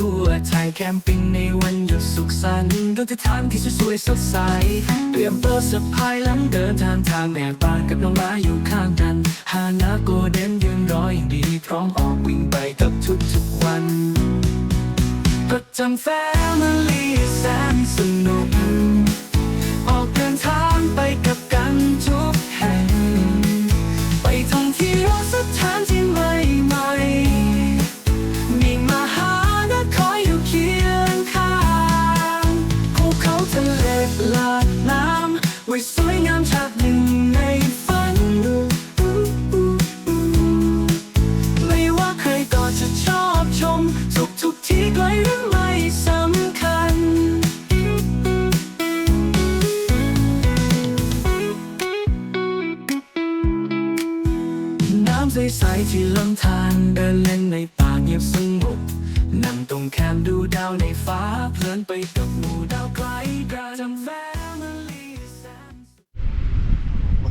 ทั่วไทยแคมปิ้งในวันหยุดสุขสันต์โดนที่ทางที่สวยสดใส เตรียมเปิดสะพายหลังเดินทางทางแม่ปานกับน้องม้าอยู่ข้างกัน ฮานาโกเดนยืนรออย่างดีพร้อมออกวิ่งไปกับทุกๆวัน ประจำแฟมิลี่แสนสนุก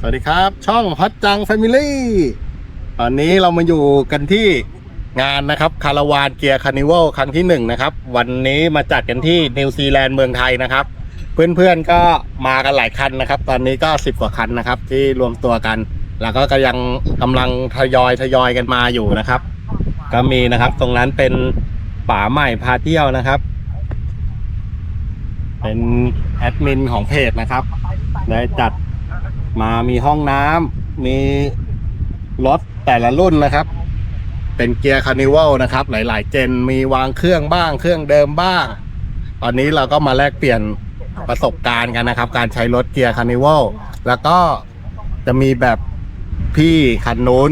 สวัสดีครับ ช่องฮอตจังแฟมิลี่ตอนนี้เรามาอยู่กันที่งานนะครับคาราวานเกียร์คานิวัลครั้งที่หนึ่งนะครับ วันนี้มาจัดกันที่นิวซีแลนด์เมืองไทยนะครับ เพื่อนๆก็มากันหลายคันนะครับ ตอนนี้ก็สิบกว่าคันนะครับ ที่รวมตัวกัน แล้วก็กำลังกำลังทยอยทยอยกันมาอยู่นะครับ ก็มีนะครับ ตรงนั้นเป็นป่าใหม่พาเที่ยวนะครับ เป็นแอดมินของเพจนะครับได้จัด มามีห้องน้ำมีรถแต่ละรุ่นนะครับ เป็นเกียร์คานิวัลนะครับ หลาย ๆ เจนมีวางเครื่องบ้างเครื่องเดิมบ้าง ตอนนี้เราก็มาแลกเปลี่ยนประสบการณ์กันนะครับ การใช้รถเกียร์คานิวัลแล้วก็จะมีแบบพี่คันนู้น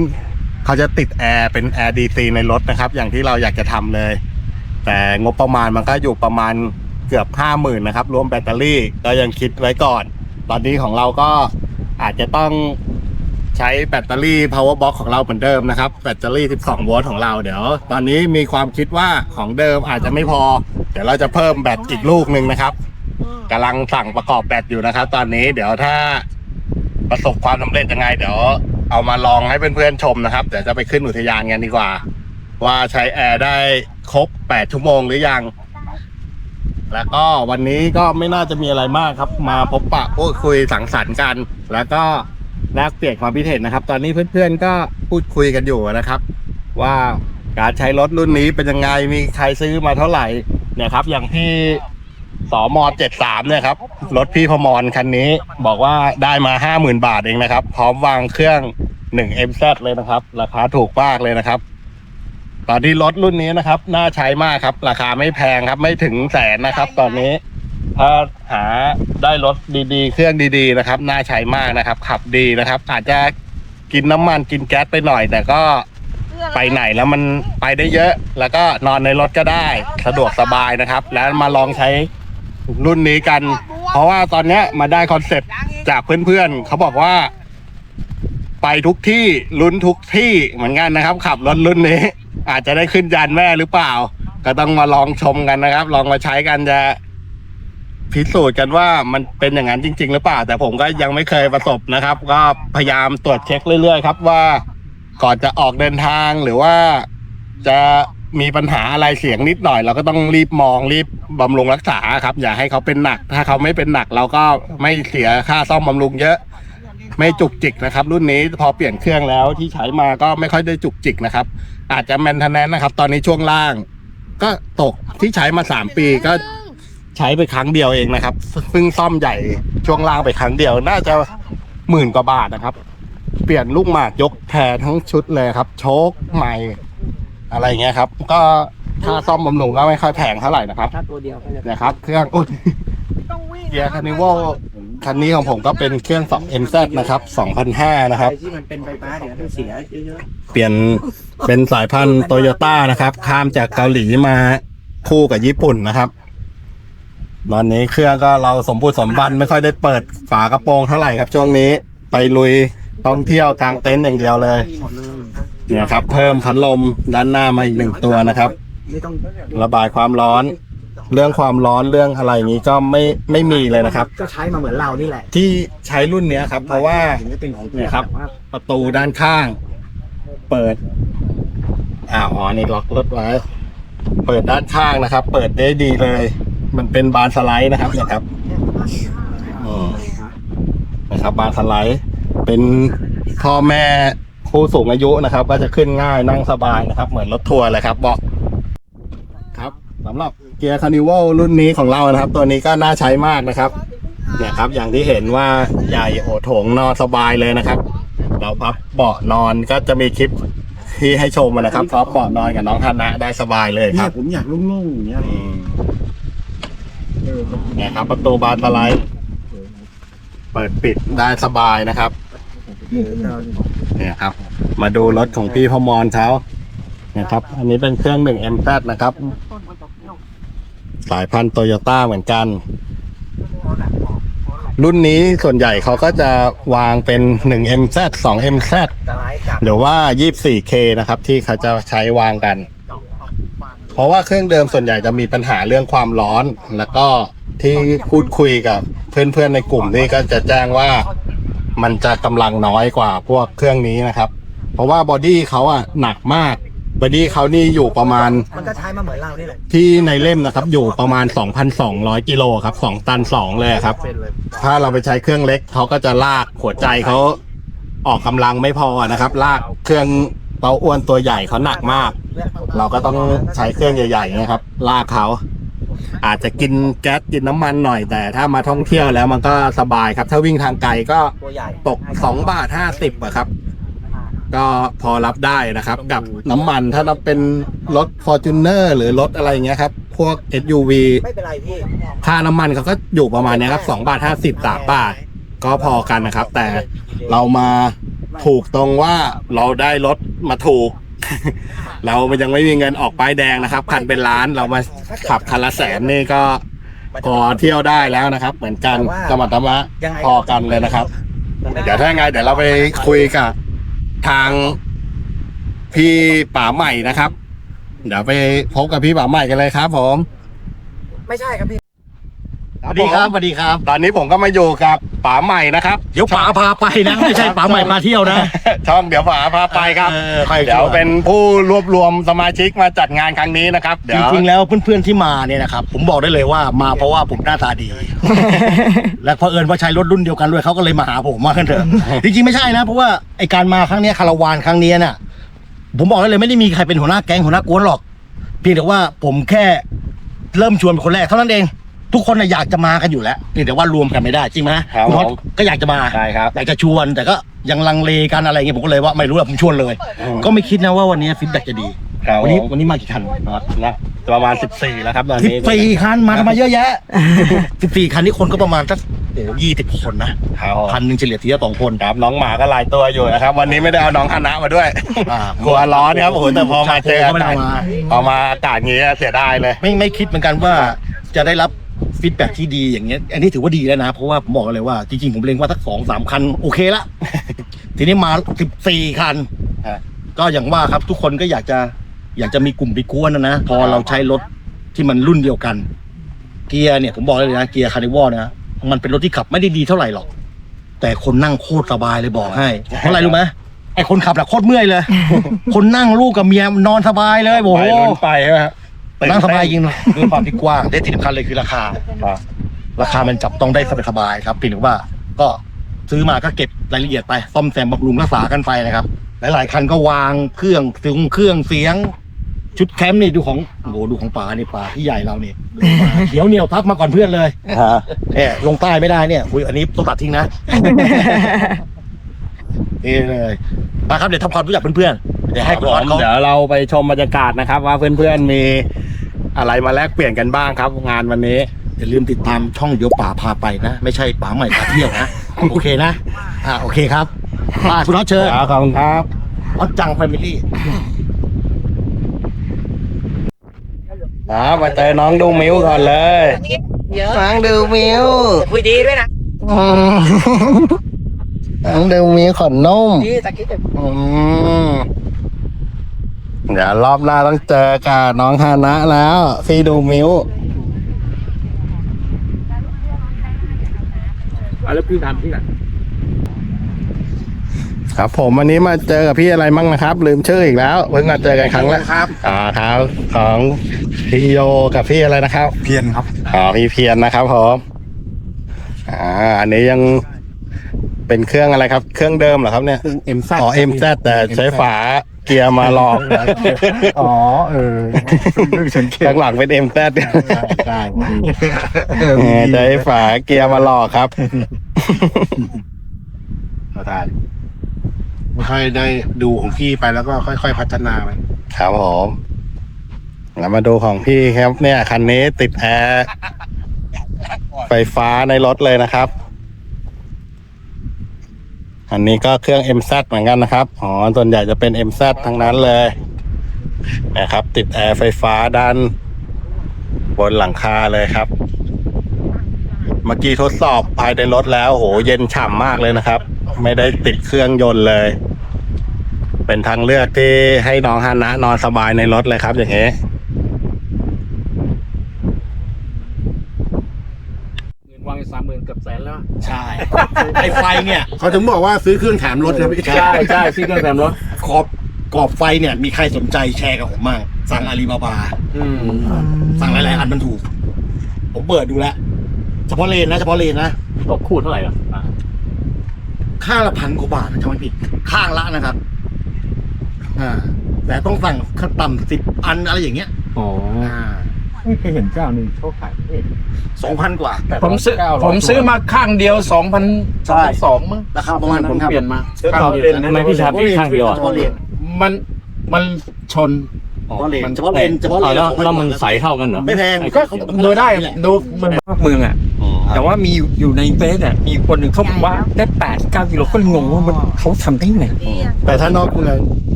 เขาจะติดแอร์เป็นแอร์ดีซีในรถนะครับ อย่างที่เราอยากจะทำเลย แต่งบประมาณมันก็อยู่ประมาณเกือบห้าหมื่นนะครับ รวมแบตเตอรี่ก็ยังคิดไว้ก่อน ตอนนี้ของเราก็ อาจจะต้องใช้แบตเตอรี่ power box ของเราเหมือนเดิมนะครับ แบตเตอรี่ 12 โวลต์ของเราเดี๋ยว ตอนนี้มีความคิดว่าของเดิมอาจจะไม่พอ เดี๋ยวเราจะเพิ่มแบตอีกลูกหนึ่งนะครับกำลังสั่งประกอบแบตอยู่นะครับ ตอนนี้เดี๋ยวถ้าประสบความสำเร็จยังไง เดี๋ยวเอามาลองให้เพื่อนๆชมนะครับ เดี๋ยวจะไปขึ้นอุทยานกันดีกว่า ว่าใช้แอร์ได้ครบ 8 ชั่วโมงหรือยัง แล้วก็วันนี้ก็ไม่น่าจะมีอะไรมากครับ มาพบปะพูดคุยสังสรรค์กัน แล้วก็แลกเปลี่ยนความคิดเห็นนะครับ ตอนนี้เพื่อนๆก็พูดคุยกันอยู่นะครับ ว่าการใช้รถรุ่นนี้เป็นยังไงมีใครซื้อมาเท่าไหร่เนี่ยครับ อย่างที่สมเจ็ดสามเนี่ยครับรถพี่พมรคันนี้บอกว่าได้มาห้าหมื่นบาทเองนะครับ พร้อมวางเครื่องหนึ่ง MZ เลยนะครับ ราคาถูกมากเลยนะครับ ตอนนี้รถรุ่นนี้นะครับน่าใช้มากครับ ราคาไม่แพงครับ ไม่ถึงแสนนะครับ ตอนนี้ถ้าหาได้รถดีๆ เครื่องดีๆนะครับ น่าใช้มากนะครับ ขับดีนะครับ อาจจะกินน้ำมันกินแก๊สไปหน่อย แต่ก็ไปไหนแล้วมันไปได้เยอะ แล้วก็นอนในรถก็ได้สะดวกสบายนะครับ แล้วมาลองใช้รุ่นนี้กัน เพราะว่าตอนเนี้ยมาได้คอนเซ็ปต์จากเพื่อนๆเขาบอกว่า ไปทุกที่ลุ้นทุกที่เหมือนกันนะครับ ขับรถรุ่นนี้ อาจจะได้ขึ้นยานแม่หรือเปล่า ก็ต้องมาลองชมกันนะครับ ลองมาใช้กันจะพิสูจน์กันว่ามันเป็นอย่างนั้นจริง ๆ หรือเปล่า แต่ผมก็ยังไม่เคยประสบนะครับ ก็พยายามตรวจเช็คเรื่อย ๆ ครับว่าก่อนจะออกเดินทางหรือว่าจะมีปัญหาอะไรเสียงนิดหน่อย เราก็ต้องรีบมองรีบบำรุงรักษาครับ อย่าให้เขาเป็นหนัก ถ้าเขาไม่เป็นหนักเราก็ไม่เสียค่าซ่อมบำรุงเยอะ ไม่จุกจิกนะครับ รุ่นนี้พอเปลี่ยนเครื่องแล้วที่ใช้มาก็ไม่ค่อยได้จุกจิกนะครับ อาจจะแมนเทนแนนนะครับ ตอนนี้ช่วงล่าง ก็ตกที่ใช้มาสามปีก็ใช้ไปครั้งเดียวเองนะครับเพิ่งซ่อมใหญ่ช่วงล่างไปครั้งเดียว น่าจะหมื่นกว่าบาทนะครับ เปลี่ยนลูกหมากยกแพรทั้งชุดเลยครับ โชคใหม่อะไรเงี้ยครับ ก็ค่าซ่อมบำรุงก็ไม่ค่อยแพงเท่าไหร่นะครับ ถ้าตัวเดียวก็จะนะครับ เครื่องอุ้ยเกียร์คานิวัล คันนี้ของผมก็เป็นเครื่อง2 MZ นะครับ2005นะครับ ที่มันเป็นไฟฟ้าเดี๋ยวมันเสียเยอะเปลี่ยนเป็นสายพันธุ์โตโยต้านะครับ ข้ามจากเกาหลีมาคู่กับญี่ปุ่นนะครับ ตอนนี้เครื่องก็เราสมบูรณ์สมบันไม่ค่อยได้เปิดฝากระโปรงเท่าไหร่ครับ ช่วงนี้ไปลุยท่องเที่ยวกลางเต็นท์อย่างเดียวเลยๆหมดเลยเนี่ยครับ เพิ่มพัดลมด้านหน้ามาอีกหนึ่งตัวนะครับ ไม่ต้องระบายความร้อน เรื่องความร้อนเรื่องอะไรอย่างนี้ก็ไม่ไม่มีเลยนะครับ ก็ใช้มาเหมือนเรานี่แหละที่ใช้รุ่นเนี้ยครับ เพราะว่าถึงจะเป็นของเนี่ยครับ แต่ว่าประตูด้านข้าง เปิดอ่าอ๋อนี่ล็อกรถไว้เปิดด้านข้างนะครับ เปิดได้ดีเลย มันเป็นบานสไลด์นะครับเนี่ยครับอืมนะครับ บานสไลด์ เป็นพ่อแม่ผู้สูงอายุนะครับ ก็จะขึ้นง่ายนั่งสบายนะครับ เหมือนรถทัวร์เลยครับเบาะครับ สำหรับเกียร์คานิวัลรุ่นนี้ของเรานะครับ ตัวนี้ก็น่าใช้มากนะครับเนี่ยครับ อย่างที่เห็นว่าใหญ่โอโถงนอนสบายเลยนะครับ เราพับเบาะนอนก็จะมีคลิปที่ให้ชมนะครับพับเบาะนอนกับน้องธนะได้สบายเลยคเนี่รัยบผมอยากโลุ่งๆอย่างเงี้ยอืมเนี่ยครับ ประตูบานสไลด์เปิดปิดได้สบายนะครับ เนี่ยครับ มาดูรถของพี่พมรเขาเนี่ยครับ อันนี้เป็นเครื่องหนึ่ง MZ นะครับ สายพันธุ์โตโยต้าเหมือนกัน รุ่นนี้ส่วนใหญ่เขาก็จะวางเป็น 1 MZ 2 MZ หรือว่า 24K นะครับที่เขาจะใช้วางกัน เพราะว่าเครื่องเดิมส่วนใหญ่จะมีปัญหาเรื่องความร้อน แล้วก็ที่พูดคุยกับเพื่อนๆในกลุ่มนี่ก็จะแจ้งว่ามันจะกำลังน้อยกว่าพวกเครื่องนี้นะครับ เพราะว่าบอดี้เขาอะหนักมาก บอดี้เขานี่อยู่ประมาณมันก็ใช้มาเหมือนเรานี่แหละที่ในเล่มนะครับ อยู่ประมาณ 2,200 กิโลครับ2ตัน 2 เลยครับเป็นเลยถ้าเราไปใช้เครื่องเล็กเขาก็จะลากหัวใจเขาออกกำลังไม่พอนะครับ ลากเครื่องเตาอ้วนตัวใหญ่เขาหนักมาก เราก็ต้องใช้เครื่องใหญ่ๆนะครับ ลากเขา อาจจะกินแก๊สกินน้ำมันหน่อยแต่ถ้ามาท่องเที่ยวแล้วมันก็สบายครับ ถ้าวิ่งทางไกลก็ตัวใหญ่ตก2บาท50อะครับ ก็พอรับได้นะครับกับน้ำมันถ้าเราเป็นรถ f o r t u n e r หรือรถอะไรเงี้ยครับ พวก SUV ไม่เป็นไรพี่ ค่าน้ำมันเขาก็อยู่ประมาณเนี้ยครับ2บาท50 3บาท ก็พอกันนะครับ แต่เรามาถูกตรงว่าเราได้รถมาถูก เรายังไม่มีเงินออกป้ายแดงนะครับคันเป็นล้านเรามาขับคันละแสนนี่ก็พอเที่ยวได้แล้วนะครับ เหมือนกันสมรรถนะยังไงพอกันเลยนะครับ เดี๋ยวถ้าไงเดี๋ยวเราไปคุยกับ ทางพี่ป่าใหม่นะครับ เดี๋ยวไปพบกับพี่ป่าใหม่กันเลยครับผม ไม่ใช่ครับพี่ สวัสดีครับสวัสดีครับ ตอนนี้ผมก็มาอยู่กับป๋าใหม่นะครับเดี๋ยวป๋าพาไปนะไม่ใช่ป๋าใหม่มาเที่ยวนะ ช่องเดี๋ยวป๋าพาไปครับเออค่อย เดี๋ยวเป็นผู้รวบรวมสมาชิกมาจัดงานครั้งนี้นะครับเดี๋จยวริงๆแล้วเพื่อนๆที่มาเนี่ยนะครับผมบอกได้เลยว่ามาเพราะว่าผมหน้าตาดี และเพอเอิญว่าใช้รถรุ่นเดียวกันด้วยเขาก็เลยมาหาผมมากันเถอะ จริงๆไม่ใช่นะ เพราะว่าไอการมาครั้งเนี้ยคาราวานครั้งเนี้ยน่ะ ผมบอกได้เลยไม่ได้มีใครเป็นหัวหน้าแก๊งหัวหน้ากวนหรอก เพียงแต่ว่าผมแค่เริ่มชวนเป็นคนแรกเท่านั้นเอง ทุกคนน่ะอยากจะมากันอยู่แล้วเพียงแต่ว่ารวมกันไม่ได้จริงไหมครับณน็อตผม ก็อยากจะมา ใช่ครับ อยากจะชวนแต่ก็ยังลังเลกันอะไรเงี้ยผมก็เลยว่าไม่รู้แหละผมชวนเลย ก็ไม่คิดนะว่าวันนี้ฟีดแบ็กจะดี ครับวันนี้ผมวันนี้มากี่คันนะประมาณ 14 แล้วครับตอนสิบนี้สี่คันมากันมาเยอะแยะสิบสี่คันนี่คนก็ประมาณสักโอ้ยี่สิบคนนะครับคันหนึ่งเฉลี่ยทีละสองคนครับน้องหมาก็หลายตัวอยู่นะครับ วันนี้ไม่ได้เอาน้องคณะมาด้วย อ่ากลัวร้อนครับโอ้โหแต่พอมาเจอก็อาไม่ได้กาศมาพอมาอากาศงี้เสียดายเลย ไม่ไม่คิดเหมือนกันว่าจะได้รับ ฟีดแบ็กที่ดีอย่างเงี้ย อันนี้ถือว่าดีแล้วนะ เพราะว่าผมบอกเลยว่าจริงๆผมเล็งว่าสักสองสามคันโอเคละ ทีนี้มาสิบสี่คัน ฮะ ก็อย่างว่าครับทุกคนก็อยากจะ อยากจะมีกลุ่มไปกวนนะนะ พอเราใช้รถที่มันรุ่นเดียวกัน เกียร์เนี่ยผมบอกเลยนะเกียร์คาร์นิวอลนะมันเป็นรถที่ขับไม่ได้ดีเท่าไหร่หรอก แต่คนนั่งโคตรสบายเลยบอกให้เพราะอะไรรู้ไหมไอคนขับแหละโคตรเมื่อยเลย คนนั่งลูกกับเมียนอนสบายเลยโอ้ไปโหลุ้นไปใช่ไหม ครับนั่งสบายจริงด้วยความที่กว้างได้ที่สำคัญเลยคือราคาครับราคามันจับต้องได้สบายๆครับเพียงแต่ว่าก็ซื้อมาก็เก็บรายละเอียดไปซ่อมแซมบำรุงรักษากันไปนะครับ หลายๆคันก็วางเครื่องเสียงเครื่องเสียง ชุดแคมป์นี่ดูของโอ้โหดูของป่านี่ป่าที่ใหญ่เราเนี่ยเขียวเหนียวทับมาก่อนเพื่อนเลยเนี่ยลงใต้ไม่ได้เนี่ยอุ้ยอันนี้ต้องตัดทิ้งนะ นี่เลยมาครับเดี๋ยวทำความรู้จักเพื่อนๆเดี๋ยวให้คุณออสเขาเดี๋ยวเราไปชมบรรยากาศนะครับ ว่าเพื่อนๆมีอะไรมาแลกเปลี่ยนกันบ้างครับ งานวันนี้อย่าลืมติดตามช่องเดี๋ยวป่าพาไปนะ ไม่ใช่ป่าใหม่พาเที่ยวนะ โอเคนะ อ่าโอเคครับมาคุณน็อตเชิญขอบคุณครับน็อตจังแฟมิลี่ครับมาเจอน้องดูมิวก่อนเลยเยอะน้องดูมิวคุยดีด้วยนะน้องดูมิวขอนนุ่มพี่ตะกี้จะอืม เดี๋ยวรอบหน้าต้องเจอกับน้องฮานะแล้วพี่ดูมิวแล้วพี่ทำที่ไหนครับผมวันนี้มาเจอกับพี่อะไรมั่งนะครับ ลืมชื่ออีกแล้วเพิ่งมาเจอกันครั้งแรกครับอ่าครับของพี่โยกับพี่อะไรนะครับเพียนครับอ๋อพี่เพียรนะครับผมอ่าอันนี้ยังเป็นเครื่องอะไรครับ เครื่องเดิมเหรอครับเนี่ย เอ็มแซอ๋อเอ็มแแต่ใช้ฝา เกียร์มาลองอ๋อ เออเรื่องฉันเขียข้างหลังเป็นเอ็มแซได้ใช้ฝาเกียร์มาลอกครับได้ค่อยได้ดูของพี่ไปแล้วก็ค่อย ๆ พัฒนาไปครับผมเรามาดูของพี่ครับ เนี่ยคันนี้ติดแอร์ไฟฟ้าในรถเลยนะครับ อันนี้ก็เครื่อง MZ เหมือนกันนะครับ อ๋อ ส่วนใหญ่จะเป็น MZ ทั้งนั้นเลยนะครับ ติดแอร์ไฟฟ้าด้าน บนหลังคาเลยครับ เมื่อกี้ทดสอบภายในรถแล้วโหเย็นฉ่ำมากเลยนะครับ ไม่ได้ติดเครื่องยนต์เลย เป็นทางเลือกที่ให้น้องฮานะนอนสบายในรถเลยครับอย่างนี้ นวางสามหมื่นเกือบแสนแล้ว ใช่ไอไฟเนี่ย เขาถึงบอกว่าซื้อเครื่องแถมรถครับพี่ ใช่ใช่ซื้อเครื่องแถมรถขอบกรอบไฟเนี่ย มีใครสนใจแชร์กับผมมางสั่งอาลีบาบาอืมสั่งหลายๆอันมันถูก ผมเปิดดูแล้วเฉพาะเลนนะเฉพาะเลนนะตกคูดเท่าไหร่อะข้างละพันกว่าบาทนะจำไม่ผิด ข้างละนะครับ อ่า แต่ต้องสั่งขั้นต่ำสิบอันอะไรอย่างเงี้ยอ๋ออ่า ไม่เคยเห็นเจ้าหนึ่งเขาขายเองสองพันกว่าผมซื้อผมซื้อมาข้างเดียวสองพันใช่สองมั้งราคาประมาณผนั้มนครับเปลี่ยนมาข้างเดียวทำไมพี่ชาร์จพี่ข้างเดียวอะเฉพาะเลนมันมันชน เฉพาะเลนเฉพาะเลนเฉพาะเลนแล้วแล้วมันใสเท่ากันเหรอไม่แพงก็ดูได้ดูมัน ภาคเมืองอะแต่ว่ามีอยู่อยู่ในเฟซอะ มีคนหนึ่งเขาบอกว่าได้แปดเก้ากิโลก็งงว่ามันเขาทำได้ไง แต่ถ้านอกเมือง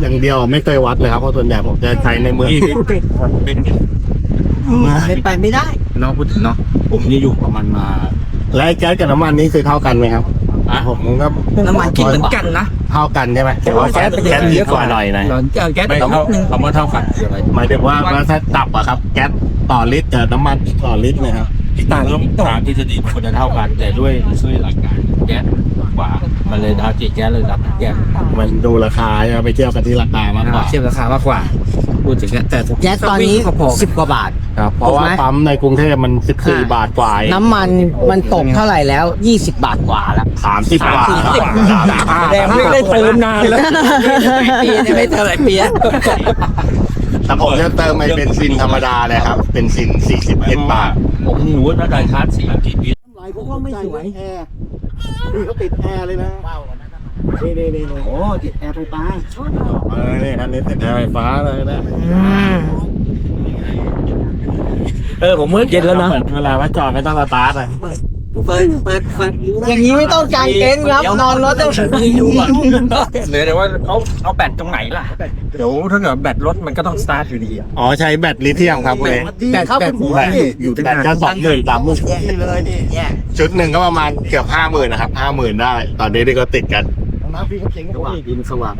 อย่างเดียวไม่เคยวัดเลยครับเพราะส่วนใหญ่ผมจะใช้ในเมือง เป็น ไปไม่ได้เนาะพูดถึงเนาะผมนี่อยู่กับมันมาและไอ้แก๊สกับน้ำมันนี่คือเท่ากันไหมครับอะผมก็น้ำมันกินเหมือนกันนะ เท่ากันใช่ไหมแต่ว่าแก๊สแก๊สเยอะกว่าหน่อยนะแก๊สเท่าคำว่าเท่ากันคืออะไรหมายถึงว่าว่าถ้าตับอะครับ แก๊สต่อลิตรกับน้ำมันต่อลิตรเนะครับต่างกันตามทฤษฎีมันควรจะเท่ากัน แต่ด้วยด้วยหลักการแก๊สกว่ามันเลยดาวจีแก๊สเลยดับแก๊สมันดูราคาใช่ไหมไปเที่ยวกันที่ราคามากกว่าเทียบราคามากกว่า พูดถึงอะแต่แก๊สตอนนี้พอสิบกว่าบาท ครับเพราะว่าถูกไหม ปั๊มในกรุงเทพมัน 14 บาทกว่าน้ำมันมันตกเท่าไหร่แล้ว 20 บาทกว่าแล้ว สามสิบบาทแดงไม่ได้เติมนานแล้วปีนี่ไม่เท่าไหร่ปีอะแต่ผมจะเติมไอ้เบนซินธรรมดาเลยครับเบนซิน41บาท ผมรู้ว่าถ้าได้ชาร์จสี่กี่ปีเขาก็ไม่สวยแอร์นี่เขาติดแอร์เลยนะ นี่นี่นี่โอ้ติดแอร์ไฟฟ้าเออนี่คันนี้ติดแอร์ไฟฟ้าเลยนะเออผมเมื่อเย็นแล้วนะเวลาว่าจอดไม่ต้องสตาร์ทเลยอย่างนี้ไม่ต้องกางเต็นท์ครับนอนรถได้เหลือแต่ว่าเขาเอาแบตตรงไหนล่ะเดี๋ยวถ้าเกิดแบตรถมันก็ต้องสตาร์ทอยู่ดีอะอ๋อใช้แบตลิเธียมครับเลยแต่ครับคุณแบตอยู่แบตก็สองหมื่นสามหมื่นนี่เลยนี่ชุดหนึ่งก็ประมาณเกือบห้าหมื่นนะครับห้าหมื่นได้ ตอนนี้ที่ก็ติดกัน น้ำพี่เขาเจ๋งกว่าดินสว่าง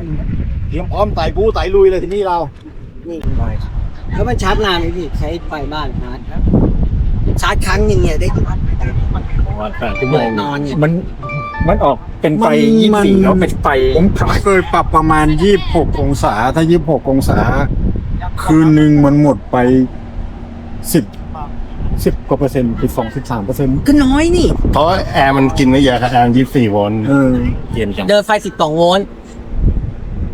เตรียมพร้อมไต่ปูไต่ลุยเลยที่นี่เราแล้วมันชาร์จนานไหมพี่ใช้ไฟบ้านชาร์จชาร์จครั้งหนึงเนี่ยได้แปดชั่วโมงนอนเนี่ย มันมันออกเป็นไฟยี่สี่แล้วเป็นไฟผมเคยปรับประมาณ 26 องศา ถ้า 26 องศา คืนหนึ่งมันหมดไป 10 10กว่าเปอร์เซ็นต์คือ2 13เปอร์เซ็นต์ก็น้อยนี่ เพราะแอร์มันกินไม่เยอะครับแอร์ยี่สี่โวลต์เออเย็นจังเดินไฟ12โวลต์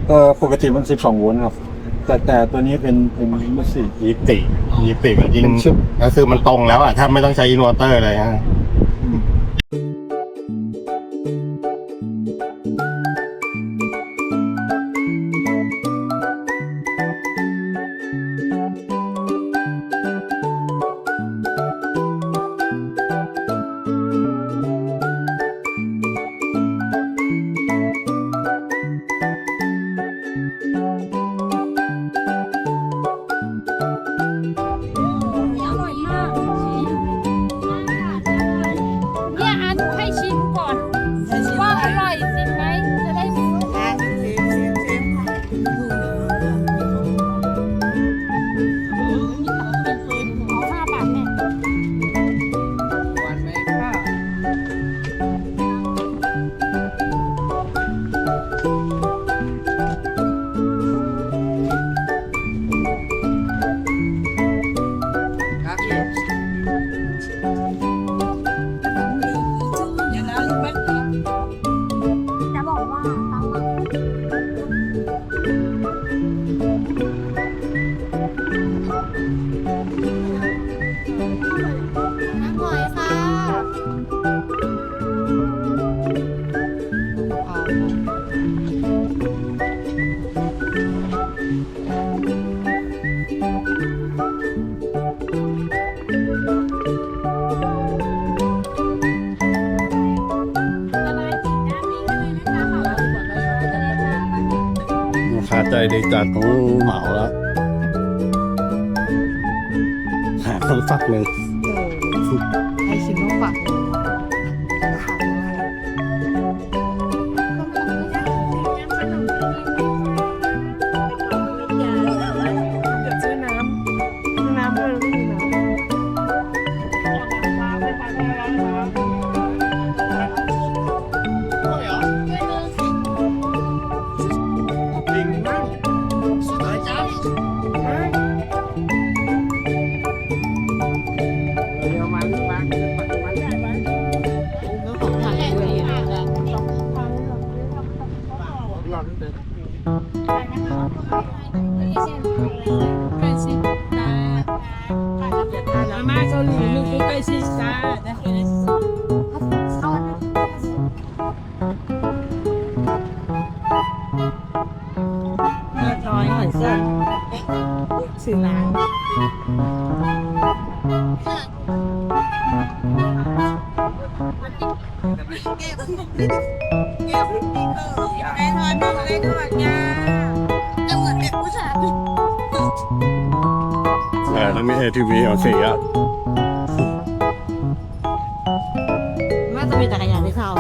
เออปกติมัน12โวลต์ครับ แต่แต่ตัวนี้เป็นเป็นมันสี่ยี่สิบยี่สิบก็ยิงเป็นชุดก็คือมันตรงแล้วอะถ้าไม่ต้องใช้อินเวอร์เตอร์เลยฮะ ใจดีจัดของเหมาแล้วหาต้องฟักหนึ่งไอชิมโนฝัก เออต้องมี ATV เอาสีอะ น่าจะมีจักรยานที่เช่า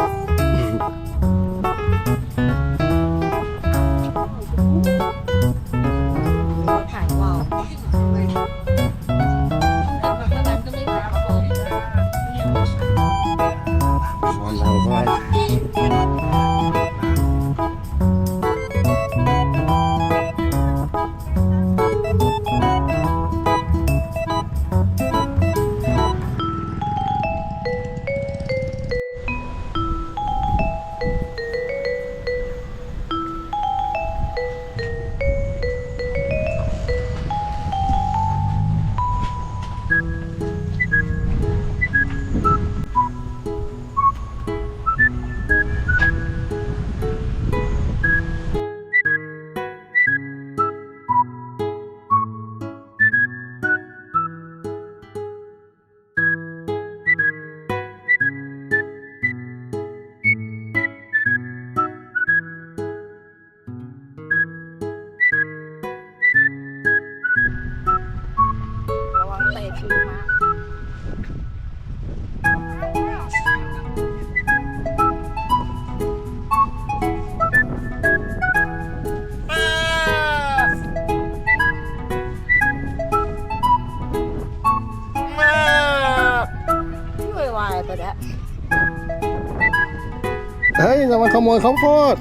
โมยข้าวโพด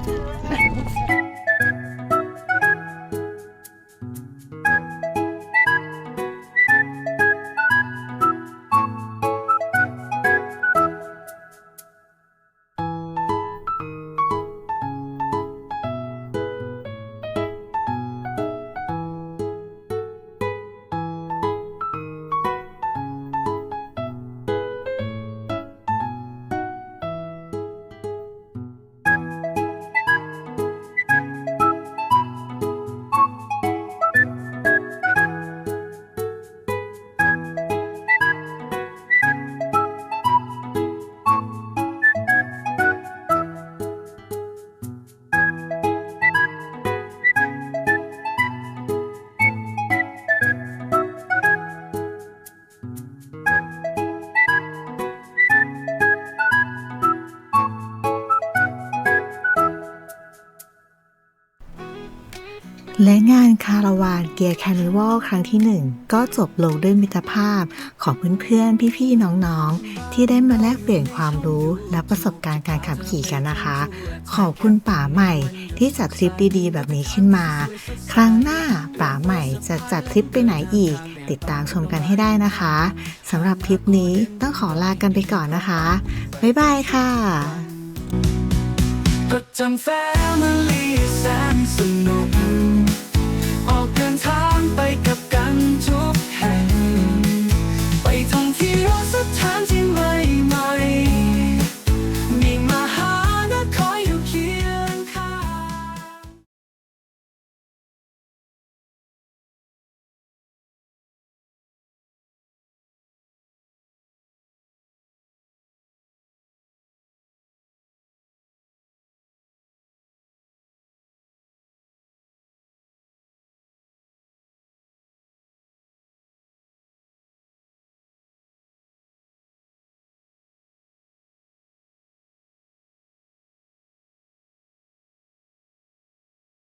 และงานคาราวานเกียร์แคนิวัลครั้งที่ 1 ก็จบลงด้วยมิตรภาพของเพื่อนๆ พี่ๆ น้องๆ ที่ได้มาแลกเปลี่ยนความรู้และประสบการณ์การขับขี่กันนะคะ ขอบคุณป่าใหม่ที่จัดทริปดีๆ แบบนี้ขึ้นมา ครั้งหน้าป่าใหม่จะจัดทริปไปไหนอีก ติดตามชมกันให้ได้นะคะสำหรับทริปนี้ต้องขอลากันไปก่อนนะคะ บ๊ายบายค่ะก็จำแฟมิลี่แสนสนุก sometimes you